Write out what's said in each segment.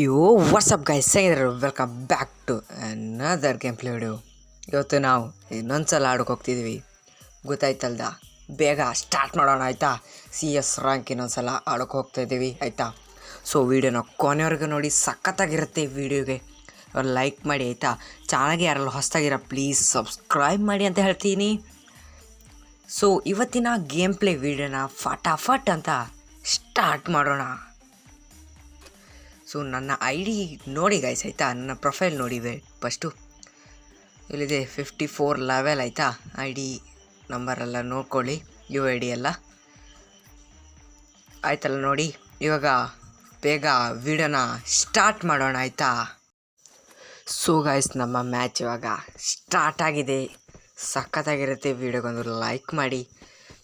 ಯೋ what's up guys ಹೇಗಿದ್ರು welcome back to another gameplay video ಇವತ್ತು ನಾವು ಇನ್ನೊಂದು ಸಲ ಆಡೋಕೆ ಹೋಗ್ತಿದ್ವಿ. ಗೊತ್ತಾಯ್ತಲ್ದ? ಬೇಗ ಸ್ಟಾರ್ಟ್ ಮಾಡೋಣ, ಆಯಿತಾ? ಸಿ ಎಸ್ ರ್ಯಾಂಕ್ ಇನ್ನೊಂದು ಸಲ ಆಡೋಕೆ ಹೋಗ್ತಾ ಇದ್ದೀವಿ ಆಯಿತಾ ಸೊ ವೀಡಿಯೋನ ಕೊನೆವರೆಗೂ ನೋಡಿ, ಸಖತ್ತಾಗಿರುತ್ತೆ ವಿಡಿಯೋಗೆ ಲೈಕ್ ಮಾಡಿ, ಆಯಿತಾ? ಚೆನ್ನಾಗಿ ಯಾರಲ್ಲ ಹೊಸ್ದಾಗಿರೋ ಪ್ಲೀಸ್ ಸಬ್ಸ್ಕ್ರೈಬ್ ಮಾಡಿ ಅಂತ ಹೇಳ್ತೀನಿ. ಸೊ ಇವತ್ತಿನ ಗೇಮ್ ಪ್ಲೇ ವೀಡಿಯೋನ ಫಟಾಫಟ್ ಅಂತ ಸ್ಟಾರ್ಟ್ ಮಾಡೋಣ. ಸೊ ನನ್ನ ಐ ಡಿ ನೋಡಿ ಗೈಸ್ ಆಯಿತಾ? ನನ್ನ ಪ್ರೊಫೈಲ್ ನೋಡಿ ಫಸ್ಟು ಇಲ್ಲಿದೆ ಫಿಫ್ಟಿ ಫೋರ್ ಲೆವೆಲ್ ಆಯಿತಾ ಐ ಡಿ ನಂಬರೆಲ್ಲ ನೋಡ್ಕೊಳ್ಳಿ ಯು ಐ ಡಿ ಎಲ್ಲ. ಆಯ್ತಲ್ಲ ನೋಡಿ, ಇವಾಗ ಬೇಗ ವಿಡಿಯೋನ ಸ್ಟಾರ್ಟ್ ಮಾಡೋಣ ಆಯಿತಾ? ಸೊ ಗೈಸ್ ನಮ್ಮ ಮ್ಯಾಚ್ ಇವಾಗ ಸ್ಟಾರ್ಟ್ ಆಗಿದೆ. ಸಖತ್ತಾಗಿರುತ್ತೆ ವಿಡಿಯೋಗೊಂದು ಲೈಕ್ ಮಾಡಿ.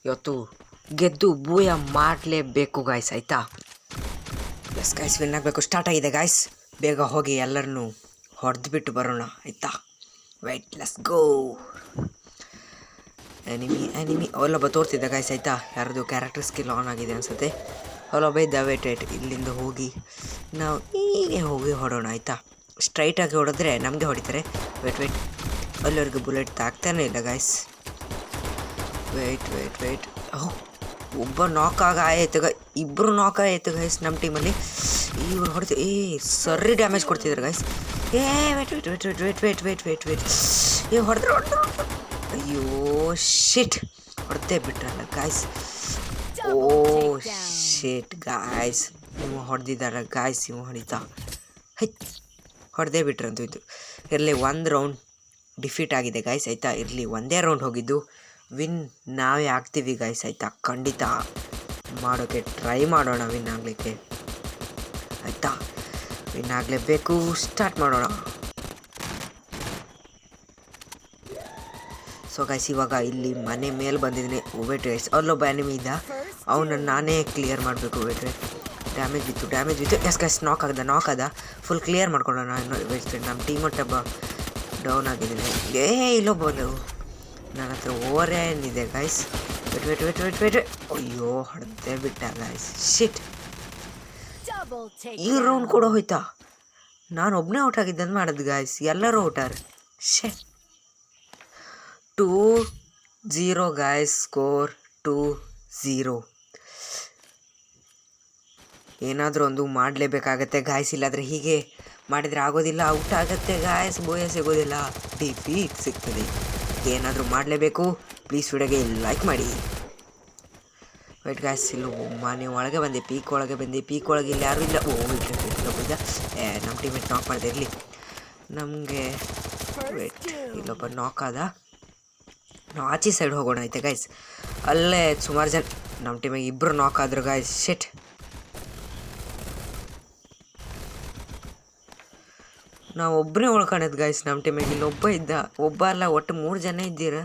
ಇವತ್ತು ಗೆದ್ದು ಬೂಯ ಮಾಡಲೇಬೇಕು ಗಾಯ್ಸ್ ಆಯಿತಾ? ಎಸ್ ಗಾಯ್ಸ್ ವಿನ್ ಆಗಬೇಕು ಸ್ಟಾರ್ಟ್ ಆಗಿದೆ ಗಾಯ್ಸ್ ಬೇಗ ಹೋಗಿ ಎಲ್ಲರನ್ನೂ ಹೊಡೆದ್ಬಿಟ್ಟು ಬರೋಣ, ಆಯಿತಾ? Wait let's go enemy enemy ಅವಲೊಬ್ಬ ತೋರ್ತಿದ್ದೆ ಗಾಯ್ಸ್ ಆಯಿತಾ? ಯಾರದು ಕ್ಯಾರೆಕ್ಟರ್ ಸ್ಕಿಲ್ ಆನ್ ಆಗಿದೆ ಅನಿಸುತ್ತೆ. ಅವಲೊಬ್ಬ ಇದ್ದ ವೇಟ್ ವೇಟ್ ಇಲ್ಲಿಂದ ಹೋಗಿ ನಾವು ಹೀಗೆ ಹೋಗಿ ಹೊಡೋಣ, ಆಯಿತಾ? ಸ್ಟ್ರೈಟಾಗಿ ಹೊಡೆದ್ರೆ ನಮಗೆ ಹೊಡಿತಾರೆ. ವೇಟ್ ವೇಟ್ ಅಲ್ಲಿವರೆಗೂ ಬುಲೆಟ್ ತಾಗ್ತಾನೆ ಇಲ್ಲ guys wait wait wait oh, ಒಬ್ಬ ನಾಕ್ ಆಗ ಆಯ್ತು ಇಬ್ಬರು ನಾಕ ಆಯ್ತು ಗೈಸ್ ನಮ್ಮ ಟೀಮಲ್ಲಿ ಇವ್ರು ಹೊಡೆದು ಏ ಸರಿ ಡ್ಯಾಮೇಜ್ ಕೊಡ್ತಿದ್ರು ಗೈಸ್ ಏ wait wait wait wait wait wait wait wait ಏ, ಹೊಡೆದ್ರು ಹೊಡೆದ್ರು ಅಯ್ಯೋ ಶಿಟ್ ಹೊಡೆದೇ ಬಿಟ್ರಲ್ಲ ಗಾಯ್ಸ್ ಓ ಶಿಟ್ ಗಾಯ್ಸ್ ಇವು ಹೊಡೆದಿದ್ದಾರೆ ಗಾಯ್ಸ್ ಇವು ಹೊಡಿತಾ. ಹೈ, ಹೊಡೆದೇ ಬಿಟ್ರಂತೂ ಇದು. ಇರಲಿ, ಒಂದು ರೌಂಡ್ ಡಿಫೀಟ್ ಆಗಿದೆ ಗಾಯ್ಸ್ ಆಯ್ತಾ? ಇರಲಿ, ಒಂದೇ ರೌಂಡ್ ಹೋಗಿದ್ದು. ವಿನ್ ನಾವೇ ಆಗ್ತೀವಿ ಗಾಯ್ಸ್ ಆಯ್ತಾ? ಖಂಡಿತ. ಮಾಡೋಕ್ಕೆ ಟ್ರೈ ಮಾಡೋಣ ವಿನ್ ಆಗಲಿಕ್ಕೆ ಆಯಿತಾ? ವಿನ್ ಆಗಲೇಬೇಕು ಸ್ಟಾರ್ಟ್ ಮಾಡೋಣ. ಸೊ ಗೈಸ್ ಇವಾಗ ಇಲ್ಲಿ ಮನೆ ಮೇಲೆ ಬಂದಿದ್ದೀನಿ. ವೇಟ್ ಗೈಸ್ ಅಲ್ಲೊಬ್ಬ ಎನಿಮಿ ಇದ್ದ. ಅವನನ್ನು ನಾನೇ ಕ್ಲಿಯರ್ ಮಾಡಬೇಕು ವೇಟ್ ವೇಟ್ ಡ್ಯಾಮೇಜ್ ಬಿತ್ತು ಡ್ಯಾಮೇಜ್ ಬಿತ್ತು ಎಸ್ ಗೈಸ್ ನಾಕ್ ಆಗದ ನಾಕ್ ಆದ ಫುಲ್ ಕ್ಲಿಯರ್ ಮಾಡ್ಕೊಳ್ಳೋಣ ವೇಟ್ ನಮ್ಮ ಟೀಮ್ ಒಟ್ಟಬ್ಬ ಡೌನ್ ಆಗಿದ್ದೀನಿ. ಏ ಇಲ್ಲೊಬ್ಬ ಬಂದವು ನನ್ನ ಹತ್ರ ಓವರ್ ಏನಿದೆ guys wait wait wait wait wait ಅಯ್ಯೋ ಹೊಡೆದೇ ಬಿಟ್ಟ ಗಾಯ್ಸ್ ಶಿಟ್ ಈ ರೌಂಡ್ ಕೂಡ ಹೋಯ್ತಾ? ನಾನು ಒಬ್ಬನೇ ಔಟ್ ಆಗಿದ್ದಂತ ಮಾಡೋದು ಗಾಯ್ಸ್ ಎಲ್ಲರೂ ಔಟಾರ್ ಶೇ two zero guys score two zero ಏನಾದರೂ ಒಂದು ಮಾಡಲೇಬೇಕಾಗತ್ತೆ ಗಾಯ್ಸ್ ಇಲ್ಲಾದರೆ ಹೀಗೆ ಮಾಡಿದರೆ ಆಗೋದಿಲ್ಲ ಔಟ್ ಆಗುತ್ತೆ ಗಾಯ್ಸ್ ಬೋಯ ಸಿಗೋದಿಲ್ಲ. ಡಿಫೀಟ್ ಸಿಗ್ತದೆ. ಏನಾದರೂ ಮಾಡಲೇಬೇಕು? ಪ್ಲೀಸ್ ವಿಡಿಯೋಗೆ ಲೈಕ್ ಮಾಡಿ. ವೈಟ್ ಗ್ಯಾಸ್ ಇಲ್ಲಿ ಮನೆ ಒಳಗೆ ಬಂದೆ ಪೀಕ್ ಒಳಗೆ ಬಂದೆ. ಪೀಕ್ ಒಳಗೆ ಇಲ್ಲಿ ಯಾರು ಇಲ್ಲ. ಓ ಇಲ್ಲೊಬ್ಬ ಇದ್ದ ಏ ನಮ್ಮ ಟೀಮೇಟ್ ನಾಕ್ ಮಾಡಿದೆ, ಇರಲಿ. ನಮಗೆ ವೇಟ್ ಇಲ್ಲೊಬ್ಬ ನಾಕ್ ಆದ. ನಾವು ಆಚೆ ಸೈಡ್ ಹೋಗೋಣ ಐತೆ ಗಾಯ್ಸ್ ಅಲ್ಲೇ ಸುಮಾರು ಜನ ನಮ್ಮ ಟೀಮಿಗೆ ಇಬ್ಬರು ನಾಕ್ ಆದರು ಗಾಯ್ಸ್ ಶಿಟ್ ನಾವು ಒಬ್ಬನೇ ಉಳ್ಕೊಂಡಿದ್ದು ಗಾಯ್ಸ್ ನಮ್ಮ ಟೀಮಿಗೆ ಇಲ್ಲೊಬ್ಬ ಇದ್ದ. ಒಬ್ಬ ಅಲ್ಲ, ಒಟ್ಟು ಮೂರು ಜನ ಇದ್ದೀರ.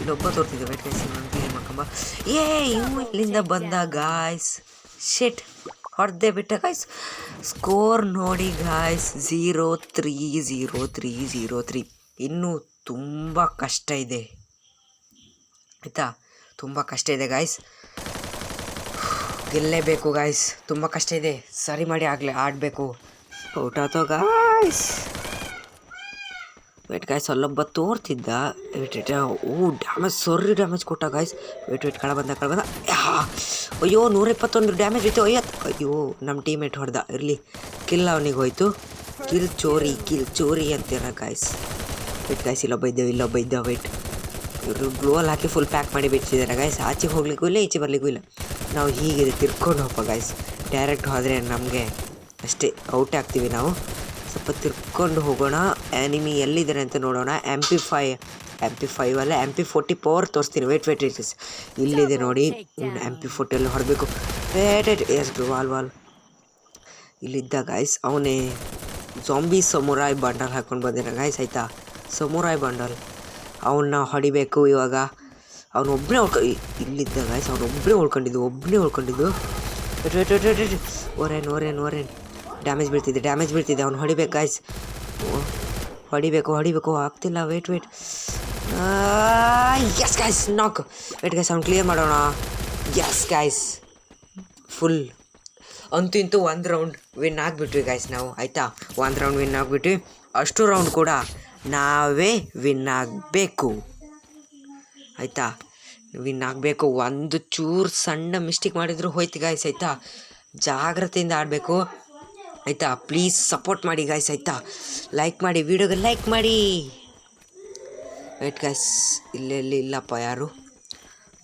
ಇಲ್ಲೊಬ್ಬ ತೋರ್ತಿದ್ದೆ ವೈಟ್ ಗಾಯ್ಸ್ ನಮ್ಮ ಟೀಮ್ ಹಾಕಂಬ ಏ ಇವು ಇಲ್ಲಿಂದ ಬಂದ ಗಾಯ್ಸ್ ಶೆಟ್ ಹೊಡೆದೇ ಬಿಟ್ಟ ಗಾಯ್ಸ್ ಸ್ಕೋರ್ ನೋಡಿ guys zero three zero three zero three ಇನ್ನೂ ತುಂಬ ಕಷ್ಟ ಇದೆ. ಆಯಿತಾ? ತುಂಬ ಕಷ್ಟ ಇದೆ ಗಾಯ್ಸ್ ಗೆಲ್ಲೇಬೇಕು ಗಾಯ್ಸ್ ತುಂಬ ಕಷ್ಟ ಇದೆ. ಸರಿ ಮಾಡಿ ಆಗಲೇ ಆಡಬೇಕು. ಗಾಯ್ಸ್ ವೇಟ್ ಗಾಯ್ಸ್ ಅಲ್ಲೊಬ್ಬ ತೋರ್ತಿದ್ದ. Wait wait oh damage sorry damage ಕೊಟ್ಟ ಗಾಯ್ಸ್ ವೇಟ್ ವೇಟ್ ಕಳ ಬಂದ ಕಳ ಬಂದ. ಅಯ್ಯೋ ನೂರ ಇಪ್ಪತ್ತೊಂದು ಡ್ಯಾಮೇಜ್ ಇತ್ತು ಅಯ್ಯತ್ ಅಯ್ಯೋ ನಮ್ಮ ಟೀಮೇಟ್ ಹೊಡೆದ. ಇರಲಿ ಕಿಲ್ ಅವನಿಗೆ ಹೋಯ್ತು. ಕಿಲ್ ಚೋರಿ ಕಿಲ್ ಚೋರಿ ಅಂತೀರ ಗಾಯ್ಸ್ ವೇಟ್ ಗಾಯ್ಸ್ ಇಲ್ಲೊಬ್ಬ ಇದ್ದೇವೆ, ಇಲ್ಲೊಬ್ಬ ಇದ್ದ ವೇಟ್ ಇವರು ಗ್ಲೋಲ್ ಹಾಕಿ ಫುಲ್ ಪ್ಯಾಕ್ ಮಾಡಿ ಬಿಟ್ಟಿದ್ದಾರೆ ಗಾಯ್ಸ್ ಆಚೆ ಹೋಗ್ಲಿಕ್ಕೂ ಇಲ್ಲ ಈಚೆ ಬರಲಿಕ್ಕೂ ಇಲ್ಲ. ನಾವು ಹೀಗಿದೆ, ತಿರ್ಕೊಂಡು ಹೋಗಪ್ಪ ಗಾಯ್ಸ್ ಡೈರೆಕ್ಟ್ ಹೋದರೆ ನಮಗೆ ಅಷ್ಟೇ ಔಟ್ ಆಗ್ತೀವಿ ನಾವು. ಸ್ವಲ್ಪ ತಿರ್ಕೊಂಡು ಹೋಗೋಣ. ಆ್ಯನಿಮಿ ಎಲ್ಲಿದ್ದಾರೆ ಅಂತ ನೋಡೋಣ. M P five M P five ಅಲ್ಲ ಎಂ ಪಿ ಫೋರ್ಟಿ ಪವರ್ ತೋರಿಸ್ತೀನಿ. ವೇಟ್ ವೇಟ್ ವೇಟ್ ಇಲ್ಲಿದೆ ನೋಡಿ. ಎಂ ಪಿ ಫೋರ್ಟಿಯಲ್ಲಿ ಹೊರಬೇಕು wait wait yes wall wall. ಇಲ್ಲಿದ್ದ guys ಅವನೇ ಜಾಂಬಿ ಸಮುರಾಯ್ ಬಂಡಲ್ ಹಾಕ್ಕೊಂಡು ಬಂದಿರ ಗಾಯ್ಸ್ ಆಯಿತಾ? ಸಮುರಾಯ್ ಬಂಡಲ್ ಅವನ್ನ ಹೊಡಿಬೇಕು ಇವಾಗ. ಅವನು ಒಬ್ಬನೇ ಉಳ್ಕೊ ಇಲ್ಲಿದ್ದ ಗಾಯ್ಸ್ ಅವನೊಬ್ಬನೇ ಉಳ್ಕೊಂಡಿದ್ದು ಒಬ್ಬನೇ ಉಳ್ಕೊಂಡಿದ್ದು. Wait wait wait wait wait damage ಬೀಳ್ತಿದೆ ಡ್ಯಾಮೇಜ್ ಬೀಳ್ತಿದೆ. ಅವ್ನು ಹೊಡಿಬೇಕು ಗಾಯ್ಸ್ ಹೊಡಿಬೇಕು ಹೊಡಿಬೇಕು. ಆಗ್ತಿಲ್ಲ wait wait yes guys knock wait guys ಅವ್ನು ಕ್ಲಿಯರ್ ಮಾಡೋಣ? ಎಸ್ ಗಾಯ್ಸ್ ಫುಲ್ ಅಂತೂ ಇಂತೂ ಒಂದು ರೌಂಡ್ ವಿನ್ ಆಗಿಬಿಟ್ವಿ ಗಾಯ್ಸ್ ನಾವು. ಆಯಿತಾ? ಒಂದು ರೌಂಡ್ ವಿನ್ ಆಗಿಬಿಟ್ವಿ. ಅಷ್ಟು ರೌಂಡ್ ಕೂಡ ನಾವೇ ವಿನ್ ಆಗಬೇಕು. ಆಯಿತಾ? ವಿನ್ ಆಗಬೇಕು. ಒಂದು ಚೂರು ಸಣ್ಣ ಮಿಸ್ಟೇಕ್ ಮಾಡಿದ್ರು ಹೋಯ್ತು ಗಾಯ್ಸ್ ಆಯಿತಾ? ಜಾಗ್ರತೆಯಿಂದ ಆಡಬೇಕು. ಆಯಿತಾ? ಪ್ಲೀಸ್ ಸಪೋರ್ಟ್ ಮಾಡಿ ಗಾಯ್ಸ್ ಆಯಿತಾ? ಲೈಕ್ ಮಾಡಿ ವೀಡಿಯೋಗೆ ಲೈಕ್ ಮಾಡಿ. ವೇಟ್ ಗಾಯ್ಸ್ ಇಲ್ಲೆಲ್ಲಿ ಇಲ್ಲಪ್ಪ ಯಾರು?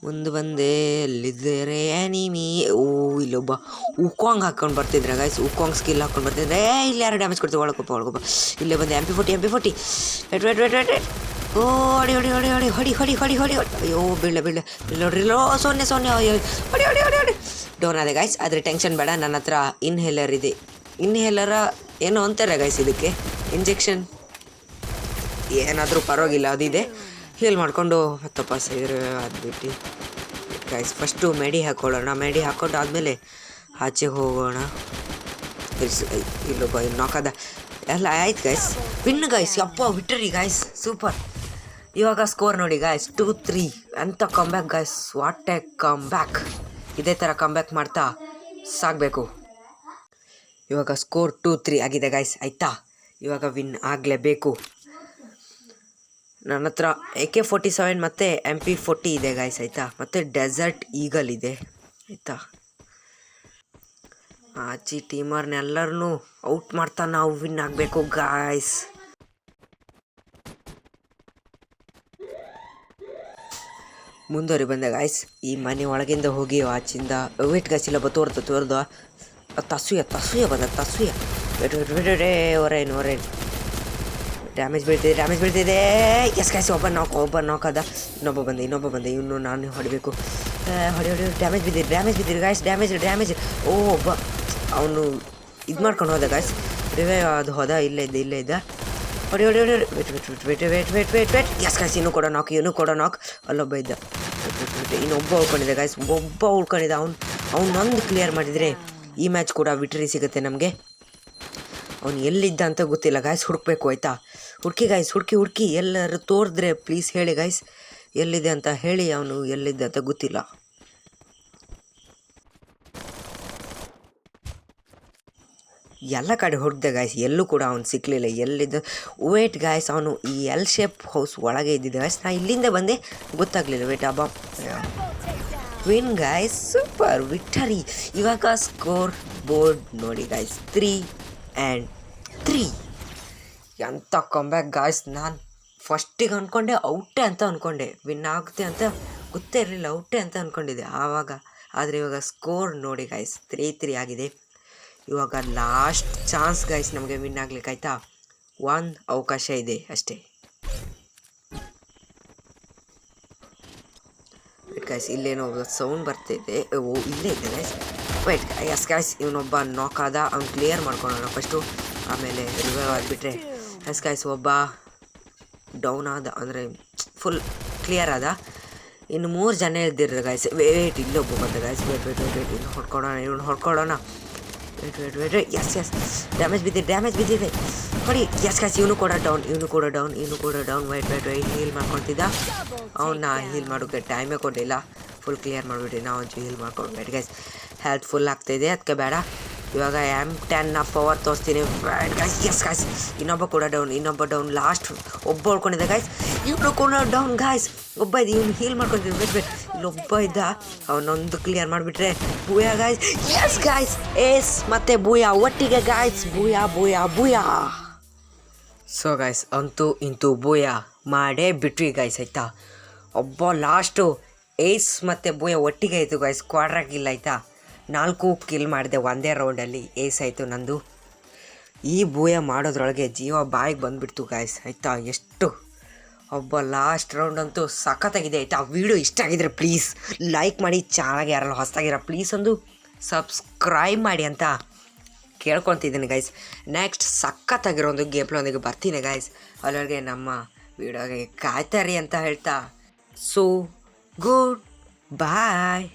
ಮುಂದೆ ಬಂದೆ, ಎಲ್ಲಿದ್ದಾರೆ ಆನಿಮಿ ಓ ಇಲ್ಲೊಬ್ಬ ಉಕ್ಕಾಂಗ್ ಹಾಕ್ಕೊಂಡು ಬರ್ತಿದ್ರೆ ಗಾಯ್ಸ್ ಉಕ್ಕಾಂಗ್ ಸ್ಕಿಲ್ ಹಾಕ್ಕೊಂಡು ಬರ್ತಿದ್ರೆ, ಏ, ಇಲ್ಲಿ ಯಾರು ಡ್ಯಾಮೇಜ್ ಕೊಡ್ತೀವಿ ಒಳಗೊಪ್ಪ ಒಳಗೊಪ್ಪ ಇಲ್ಲೇ ಬಂದೆ M P forty M P forty ಎಟ್ wait wait wait wait oh, ಹೊಡಿ ಹೊಡಿ ಹೊಡಿ ಹೊಡಿ ಹೊಡಿ ಹೊಡಿ ಹೊಡಿ ಹೊಡಿ ಅಯ್ಯೋ ಬೀಳ ಬೀಳ ನೋಡ್ರಿ ಲೋ ಸೊನ್ನೆ ಸೊನ್ನೆ ಹೊಡಿ ಹೊಡಿ ಹೊಡಿ ಹೊಡಿ. ಡೋನ್ ಅದೇ ಗಾಯ್ಸ್ ಆದರೆ ಟೆನ್ಷನ್ ಬೇಡ, ನನ್ನ ಹತ್ರ ಇನ್ಹೇಲರ್ ಇದೆ. ಇನ್ಹೇಲರ ಏನೋ ಅಂತಾರೆ ಗೈಸ್ ಇದಕ್ಕೆ. ಇಂಜೆಕ್ಷನ್ ಏನಾದರೂ ಪರವಾಗಿಲ್ಲ, ಅದಿದೆ. ಹೀಲ್ ಮಾಡಿಕೊಂಡು ಮತ್ತಪ್ಪ ಸೇರಿ ಅದ್ಬಿಟ್ಟು ಗೈಸ್ ಫಸ್ಟು ಮೆಡಿ ಹಾಕ್ಕೊಳ್ಳೋಣ ಮೆಡಿ ಹಾಕ್ಕೊಂಡು ಆದಮೇಲೆ ಆಚೆ ಹೋಗೋಣ. ಇಲ್ಲೊಬ್ಬ ಇಲ್ಲಿ ನಾಕದ ಎಲ್ಲ ಆಯ್ತು ಗೈಸ್ ವಿನ್ ಗೈಸ್ ಯಪ್ಪ ವಿಟ್ರಿ ಗೈಸ್ ಸೂಪರ್ ಇವಾಗ ಸ್ಕೋರ್ ನೋಡಿ ಗಾಯ್ಸ್ ಟೂ ತ್ರೀ ಅಂತ comeback guys what a comeback ಇದೇ ಥರ ಕಮ್ಬ್ಯಾಕ್ ಮಾಡ್ತಾ ಸಾಗಬೇಕು. ಇವಾಗ ಸ್ಕೋರ್ ಟೂ ತ್ರೀ ಆಗಿದೆ ಗಾಯ್ಸ್ ಆಯ್ತಾ? ಇವಾಗ ವಿನ್ ಆಗಲೇಬೇಕು. ನನ್ನ ಹತ್ರ ಎ ಕೆ ಫೋರ್ಟಿ ಸೆವೆನ್ ಮತ್ತು ಎಂ ಪಿ ಫೋರ್ಟಿ ಇದೆ ಗಾಯ್ಸ್ ಆಯಿತಾ? ಮತ್ತು ಡೆಸರ್ಟ್ ಈಗಲ್ ಇದೆ. ಆಯಿತಾ? ಆಚಿ ಟೀಮರ್ನೆಲ್ಲರನ್ನೂ ಔಟ್ ಮಾಡ್ತಾ ನಾವು ವಿನ್ ಆಗಬೇಕು ಗಾಯ್ಸ್ ಮುಂದುವರಿ ಬಂದೆ ಗಾಯ್ಸ್ ಈ ಮನೆ ಒಳಗಿಂದ ಹೋಗಿ ಆಚಿಂದ ವೇಟ್ ಗಾಯ್ಸ್ ಇಲ್ಲ ತೋರ್ದು ತೋರ್ದು. ತಸುಯ ತಸುಯ ಬಂದ ತಸುಯ ವೇಟ್ ವೇಟ್ ವೇಟ್ ವೇಟ್ ಹೊರೇನು ಹೊರೇನು. ಡ್ಯಾಮೇಜ್ ಬೀಳ್ತಿದೆ ಡ್ಯಾಮೇಜ್ ಬೀಳ್ತಿದೆ. ಎಸ್ ಕಾಯ್ಸಿ ಒಬ್ಬ ನಾಕ್ ಒಬ್ಬ ನಾಕ್ ಅದ ಇನ್ನೊಬ್ಬ ಬಂದೆ ಇನ್ನೊಬ್ಬ ಬಂದೆ. ಇನ್ನು ನಾನು ಹೊಡಿಬೇಕು. ಹೊಡಿ ಹೊಡಿ ಡ್ಯಾಮೇಜ್ ಬಿದ್ದಿರಿ ಡ್ಯಾಮೇಜ್ ಬಿದ್ದಿರಿ ಗಾಯ್ಸ್ ಡ್ಯಾಮೇಜ್ ಡ್ಯಾಮೇಜ್ ಓ, ಒಬ್ಬ ಅವನು ಇದು ಮಾಡ್ಕೊಂಡು ಹೋದ ಗಾಯ್ಸ್ ರಿವೈವ್ ಅದು ಹೋದ, ಇಲ್ಲೇ ಇದ್ದ ಇಲ್ಲೇ ಇದ್ದ. ಹೊಡಿ ಹೊಡಿ ಹೊಡಿ wait wait wait wait wait wait wait yes guys ಇನ್ನೂ ಕೊಡೋ ನಾಕ್ ಇನ್ನೂ ಕೊಡೋ ನಾಕ್ ಅಲ್ಲೊಬ್ಬ ಇದ್ದ. ವೇಟ್ ವೇಟ್ ವೇಟ್ ಇನ್ನೊಬ್ಬ ಉಳ್ಕೊಂಡಿದ್ದೆ ಗಾಯ್ಸ್ ಒಬ್ಬ ಉಳ್ಕೊಂಡಿದ್ದ. ಅವ್ನು ಅವ್ನು ಒಂದು ಕ್ಲಿಯರ್ ಮಾಡಿದರೆ ಈ ಮ್ಯಾಚ್ ಕೂಡ ವಿಟ್ರಿ ಸಿಗುತ್ತೆ ನಮಗೆ. ಅವನು ಎಲ್ಲಿದ್ದ ಅಂತ ಗೊತ್ತಿಲ್ಲ ಗಾಯ್ಸ್ ಹುಡುಕ್ಬೇಕು, ಆಯಿತಾ? ಹುಡುಕಿ ಗಾಯ್ಸ್ ಹುಡುಕಿ ಹುಡುಕಿ. ಎಲ್ಲರೂ ತೋರಿದ್ರೆ ಪ್ಲೀಸ್ ಹೇಳಿ ಗಾಯ್ಸ್ ಎಲ್ಲಿದೆ ಅಂತ ಹೇಳಿ ಅವನು ಎಲ್ಲಿದ್ದ ಅಂತ ಗೊತ್ತಿಲ್ಲ. ಎಲ್ಲ ಕಡೆ ಹುಡುಕ್ದೆ ಗಾಯ್ಸ್ ಎಲ್ಲೂ ಕೂಡ ಅವ್ನು ಸಿಕ್ಕಲಿಲ್ಲ ಎಲ್ಲಿದ್ದ? ವೇಟ್ ಗಾಯ್ಸ್ ಅವನು ಈ ಎಲ್ ಶೇಪ್ ಹೌಸ್ ಒಳಗೆ ಇದ್ದಿದ್ದೆ ಗಾಯ್ಸ್ ನಾ ಇಲ್ಲಿಂದ ಬಂದೆ. ಗೊತ್ತಾಗಲಿಲ್ಲ. ವೇಟ್ ಅಬ್ಬ ವಿನ್ ಗಾಯ್ಸ್ ಸೂಪರ್ ವಿಕ್ಟರಿ ಇವಾಗ ಸ್ಕೋರ್ ಬೋರ್ಡ್ ನೋಡಿ ಗಾಯ್ಸ್ ತ್ರೀ ಆ್ಯಂಡ್ ತ್ರೀ ಎಂಥ ಕಂಬ್ಯಾಕ್ ಗಾಯ್ಸ್ ನಾನು ಫಸ್ಟಿಗೆ ಅಂದ್ಕೊಂಡೆ ಔಟೆ ಅಂತ ಅಂದ್ಕೊಂಡೆ ವಿನ್ ಆಗುತ್ತೆ ಅಂತ ಗೊತ್ತೇ ಇರಲಿಲ್ಲ ಔಟೆ ಅಂತ ಅಂದ್ಕೊಂಡಿದ್ದೆ ಆವಾಗ, ಆದರೆ ಇವಾಗ ಸ್ಕೋರ್ ನೋಡಿ ಗಾಯ್ಸ್ ತ್ರೀ ತ್ರೀ ಆಗಿದೆ. ಇವಾಗ ಲಾಸ್ಟ್ ಚಾನ್ಸ್ ಗಾಯ್ಸ್ ನಮಗೆ ವಿನ್ ಆಗ್ಲಿಕ್ಕೆ ಆಯ್ತಾ? ಒಂದು ಅವಕಾಶ ಇದೆ ಅಷ್ಟೇ. ಗಾಯ್ಸ್ ಇಲ್ಲೇನೋ ಸೌಂಡ್ ಬರ್ತಿದೆ ಓ ಇಲ್ಲೇ ಇದೆ ಗೈಸ್ ವೈಟ್ ಎಸ್ ಗೈಸ್ ಇವನೊಬ್ಬ ನಾಕ್ ಆದ ಅವ್ನು ಕ್ಲಿಯರ್ ಮಾಡ್ಕೊಳ್ಳೋಣ ಫಸ್ಟು ಆಮೇಲೆ ರಿವೈವ್ ಆಗಿಬಿಟ್ರೆ ಎಸ್ ಗೈಸ್ ಒಬ್ಬ ಡೌನ್ ಆದ ಅಂದರೆ ಫುಲ್ ಕ್ಲಿಯರ್ ಆದ ಇನ್ನು ಮೂರು ಜನ ಇದ್ದಿರೋ ಗಾಯ್ಸ್ ವೇಟ್ ಇಲ್ಲೊಬ್ಬ ಬಂದ guys wait wait wait wait ಇನ್ನು ಹೊಡ್ಕೊಳೋಣ ಇವ್ನು ಹೊಡ್ಕೊಳ್ಳೋಣ wait wait wait wait yes yes damage ಬಿದ್ದಿದೆ ಡ್ಯಾಮೇಜ್ ಬಿದ್ದಿದೆ ನೋಡಿ ಎಸ್ ಗಾಯ್ಸ್ ಇವನು ಕೂಡ ಡೌನ್ ಇವನು ಕೂಡ ಡೌನ್ ಇವನು ಕೂಡ down wait wait wait heal ಮಾಡ್ಕೊತಿದ್ದ. ಅವನ್ನ ಹೀಲ್ ಮಾಡೋಕ್ಕೆ ಟೈಮೇ ಕೊಡಲಿಲ್ಲ. ಫುಲ್ ಕ್ಲಿಯರ್ ಮಾಡಿಬಿಟ್ಟು ನಾವು ಒಂಚೂರು ಹೀಲ್ ಮಾಡ್ಕೊಂಡು ವೈಟ್ ಗೈಸ್ ಹೆಲ್ತ್ ಫುಲ್ ಆಗ್ತಾಯಿದೆ ಅದಕ್ಕೆ ಬೇಡ. ಇವಾಗ ಎಂ ಟೆನ್ನ ಪವರ್ ತೋರಿಸ್ತೀನಿ. ಬ್ಯಾಡ್ ಗೈಸ್ ಎಸ್ ಗೈಸ್ ಇನ್ನೊಬ್ಬ ಕೂಡ ಡೌನ್ ಇನ್ನೊಬ್ಬ ಡೌನ್ ಲಾಸ್ಟ್ ಒಬ್ಬ ಉಳ್ಕೊಂಡಿದ್ದೆ ಗೈಸ್ ಇವನು ಕೂಡ ಡೌನ್ ಗಾಯ್ಸ್ ಒಬ್ಬ ಇದೆ ಇವ್ನು ಹೀಲ್ ಮಾಡ್ಕೊಂಡಿದ್ದೆ ಬೇಟ್ ಬೇಟ್ ಇಲ್ಲೊಬ್ಬ ಇದ್ದ, ಅವನೊಂದು ಕ್ಲಿಯರ್ ಮಾಡಿಬಿಟ್ರೆ booyah guys yes guys yes ಮತ್ತೆ ಬೂಯ ಒಟ್ಟಿಗೆ guys booyah booyah booyah so guys ಅಂತೂ ಇಂತೂ ಬೂಯ ಮಾಡೇ ಬಿಟ್ವಿ ಗಾಯ್ಸ್ ಆಯ್ತಾ? ಒಬ್ಬ ಲಾಸ್ಟು ಏಸ್ ಮತ್ತು ಬೂಯ ಒಟ್ಟಿಗೆ ಆಯಿತು ಗಾಯ್ಸ್ ಕ್ವಾಡ್ರಾಗಿಲ್ಲ ಆಯಿತಾ? ನಾಲ್ಕು ಕಿಲ್ ಮಾಡಿದೆ ಒಂದೇ ರೌಂಡಲ್ಲಿ ಏಸ್ ಆಯಿತು ನಂದು. ಈ ಬೂಯ ಮಾಡೋದ್ರೊಳಗೆ ಜೀವ ಬಾಯಿಗೆ ಬಂದುಬಿಡ್ತು ಗಾಯ್ಸ್ ಆಯ್ತಾ? ಎಷ್ಟು? ಒಬ್ಬ ಲಾಸ್ಟ್ ರೌಂಡ್ ಅಂತೂ ಸಖತ್ತಾಗಿದೆ, ಆಯಿತಾ? ವಿಡಿಯೋ ಇಷ್ಟ ಆಗಿದ್ರೆ ಪ್ಲೀಸ್ ಲೈಕ್ ಮಾಡಿ ಚೆನ್ನಾಗಿ ಯಾರಲ್ಲ ಹೊಸದಾಗಿರೋ ಪ್ಲೀಸ್ ಒಂದು ಸಬ್ಸ್ಕ್ರೈಬ್ ಮಾಡಿ ಅಂತ. ಕೇಳ್ಕೊತಿದ್ದೀನಿ ಗೈಸ್ ನೆಕ್ಸ್ಟ್ ಸಖತ್ತಾಗಿರೋ ಒಂದು ಗೇಮ್ ಪ್ಲೇ ಬರ್ತೀನಿ ಗೈಸ್ ಅಲ್ಲಿಗೆ ನಮ್ಮ ವಿಡಿಯೋಗೆ ಕಾಯ್ತಾರಿ ಅಂತ ಹೇಳ್ತಾ. ಸೊ ಗುಡ್ ಬಾಯ್